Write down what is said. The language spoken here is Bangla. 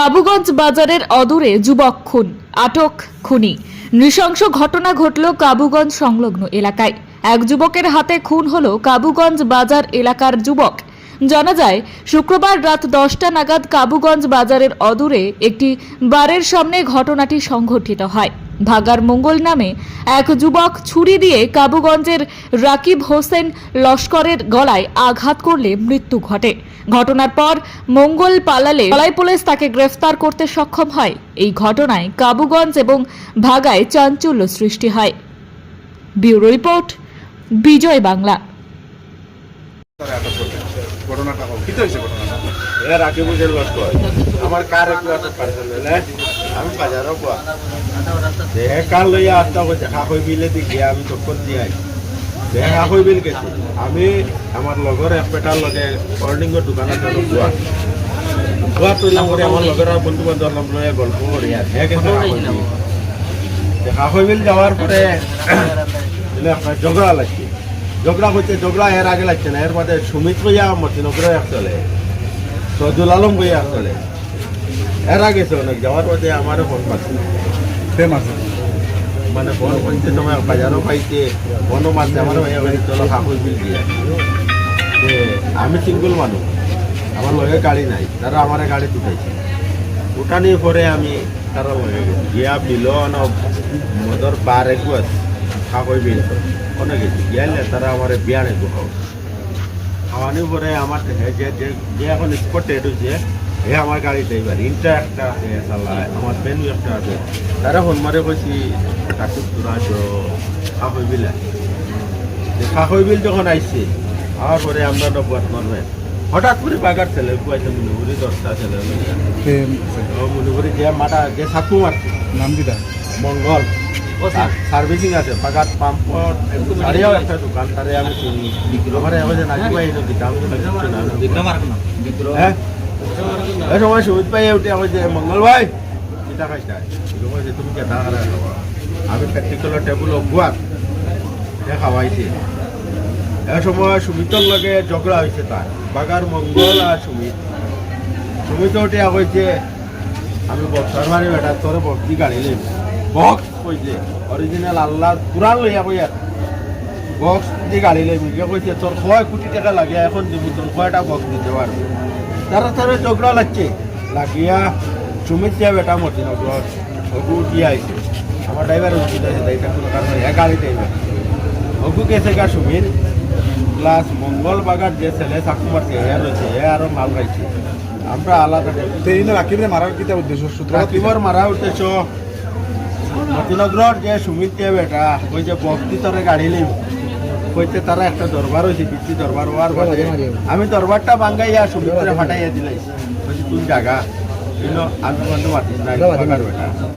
কাবুগঞ্জ বাজারের অদূরে যুবক খুন, আটক খুনি। নৃশংস ঘটনা ঘটল কাবুগঞ্জ সংলগ্ন এলাকায়। এক যুবকের হাতে খুন হল কাবুগঞ্জ বাজার এলাকার যুবক। জানা যায়, শুক্রবার রাত দশটা নাগাদ কাবুগঞ্জ বাজারের অদূরে একটি বারের সামনে ঘটনাটি সংঘটিত হয়। ভাগার মঙ্গল নামে এক যুবক ছুরি দিয়ে কাবুগঞ্জের রাকিব হোসেন লস্করের গলায় আঘাত করলে মৃত্যু ঘটে। ঘটনার পর মঙ্গল পালালে পালাই পুলিশ তাকে গ্রেফতার করতে সক্ষম হয়। এই ঘটনায় কাবুগঞ্জ এবং ভাগায় চাঞ্চল্য সৃষ্টি হয়। Bureau report Bijoy Bangla. ঘটনাটা কি হয়েছে ঘটনাটা? এর আগে বুঝে লস্ট আমার কার একটু আটক পারছেন না আমি বাজারও কোয়া কার লইয়া আসতে হবে দেখা হয়ে বিলে দেখি আমি তখন দিয়াই দেখা হয়ে বিল আমি আমার লগর এপেটার লগে অর্নিংয়ের দোকান আছে গোয়া গোয়া তুললাম করে আমার লগর বন্ধু বান্ধব লইয়া গল্প করি দেখা হয়ে বিল যাওয়ার পরে ঝগড়া লাগছে। ঝগড়া হচ্ছে ঝগড়া এর আগে লাগছে না। এর মধ্যে সুমিত কইয়া মতিনগর চলে। সজুল আলম কইয়া চলে। এর গেছে অনেক যাওয়ার পথে আমারও ফোন পাচ্ছে। আছে। মানে ফোন করছে তোমার বাজারও পাইছে ফোনও মারছে আমারও চলো বিল দিয়ে আমি সিঙ্গল মানুষ আমার লগে গাড়ি নাই তারা আমার গাড়ি উঠাইছে উঠানির পরে আমি তারা লগে গেছি। গিয়া বিল মদর বার একু আছে হাকুই বিল অনেক গেছি। গিয়ালে তারা আমার বিয়ার একু খাও খাওয়ানোর পরে আমার যে এখন স্পট হয়েছে হে আমার গাড়িতে এবার ইনটা একটা আছে চালায় আমার পেনু একটা আছে। তারা ফোন মারে কইছি টাকুর তোরা তো খাহই বিলা খাহই বিল যখন আইছে আমার পরে আমরা নব্বই নর্মে হঠাৎ করে বাগার ছেলে কুয়াইছে মনুপুরি দশটা ছেলে মনুপুরি যে মাটা যে সাকু মারছে। নাম দিদা মঙ্গল। সার্ভিসিং আছে বাগাত পাম্পর গাড়িও একটা দোকান তারে আমি চিনি। আমার যে নাকি ভাই দিতাম হ্যাঁ? এই সময় সুমিত ভাই উঠে আমার যে, মঙ্গল ভাই কিতা খাইছা? তুমি কেতা খারা আমি প্র্যাকটিক্যাল টেবুল অগুয়ার সে খাওয়াইছে এই সময় সুমিতর লগে ঝগড়া হয়েছে তার বাগার মঙ্গল আর সুমিত। সুমিত উঠে কইছে আমি বক্সার মারি বেটা তোর ভক্তি গাড়ি লইব বক্স কইছে অরিজিনাল আল্লাহ পুরান লইয়া কই আর বক্স দি গাড়ি গিয়ে কইছে তোর কয় কোটি টাকা লাগে, এখন দিব তোর কয়টা বক্স দিতে পারব তারা তারা ঝগড়া লাগছে। লাগিয়া সুমিত দিয়া বেটা মতি নগর অগু উঠিয়ে আইছে। আমার ড্রাইভার যাইছে তাইটা কোনো কারণে এক গাড়ি ড্রাইভার অগু গেছে গা সুমিত প্লাস মঙ্গল বাগার যে ছেলে চাকু মারছে হে রয়েছে হে আরও মাল খাইছে। আমরা আলাদা এই রাকিবরে মারার কিতা উদ্দেশ্য? সূত্র রাকিবর মারা উঠেছ মতিনগর যে সুমিত দিয়ে বেটা ওই যে বক্তি তরে গাড়ি লিম কইতে তারা একটা দরবার হয়েছে পিতৃ দরবার হওয়ার পরে আমি দরবারটা বাঙ্গাইয়া সমুদ্রে ফাটাইয়া দিলাই তুমি তুই জাগা। কিন্তু আমি বন্ধু মাতিস না বাগার বেটা।